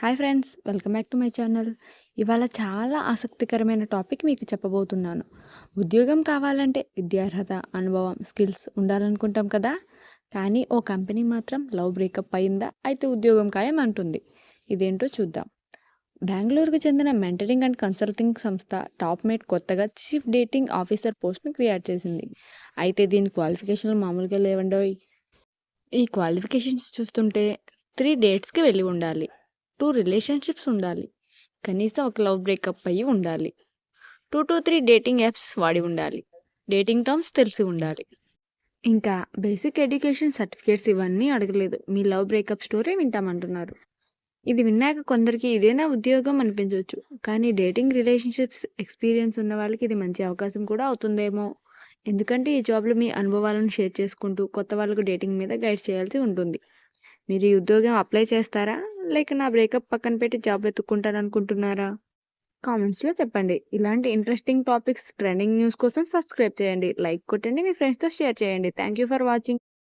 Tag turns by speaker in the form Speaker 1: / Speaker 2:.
Speaker 1: Hi friends welcome back to my channel. ఇవాళ చాలా ఆసక్తికరమైన టాపిక్ మీకు చెప్పబోతున్నాను. ఉద్యోగం కావాలంటే విద్యార్హత అనుభవం స్కిల్స్ ఉండాలనుకుంటాం కదా? కానీ ఓ కంపెనీ మాత్రం లవ్ బ్రేకప్ అయిందా? అయితే ఉద్యోగం ఖాయం అంటుంది. ఇదేంటో చూద్దాం. బెంగళూరుకు చెందిన మెంటరింగ్ అండ్ కన్సల్టింగ్ సంస్థ టాప్ మేట్ కొత్తగా చీఫ్ డేటింగ్ ఆఫీసర్ పోస్ట్ను క్రియేట్ చేసింది. అయితే దీని క్వాలిఫికేషన్లు మామూలుగా లేవండోయ్. ఈ క్వాలిఫికేషన్స్ చూస్తుంటే త్రీ డేట్స్కి వెళ్ళి ఉండాలి. టూ రిలేషన్షిప్స్ ఉండాలి. కనీసం ఒక లవ్ బ్రేకప్ అయ్యి ఉండాలి. Two to three dating apps వాడి ఉండాలి. డేటింగ్ టర్మ్స్ తెలిసి ఉండాలి. ఇంకా బేసిక్ ఎడ్యుకేషన్ సర్టిఫికేట్స్ ఇవన్నీ అడగలేదు. మీ లవ్ బ్రేకప్ స్టోరీ వింటామంటున్నారు. ఇది విన్నాక కొందరికి ఇదేనా ఉద్యోగం అనిపించవచ్చు కానీ డేటింగ్ రిలేషన్షిప్స్ ఎక్స్పీరియన్స్ ఉన్న వాళ్ళకి ఇది మంచి అవకాశం కూడా అవుతుందేమో. ఎందుకంటే ఈ జాబ్లో మీ అనుభవాలను షేర్ చేసుకుంటూ కొత్త వాళ్ళకు డేటింగ్ మీద గైడ్ చేయాల్సి ఉంటుంది. మీరు ఈ ఉద్యోగం అప్లై చేస్తారా? లైక్ నా బ్రేకప్ పక్కన పెట్టి జాబ్ వెతుక్కుంటాను అనుకుంటున్నారా కామెంట్స్లో చెప్పండి. ఇలాంటి ఇంట్రెస్టింగ్ టాపిక్స్ ట్రెండింగ్ న్యూస్ కోసం సబ్స్క్రైబ్ చేయండి. లైక్ కొట్టండి మీ ఫ్రెండ్స్తో షేర్ చేయండి. Thank you for watching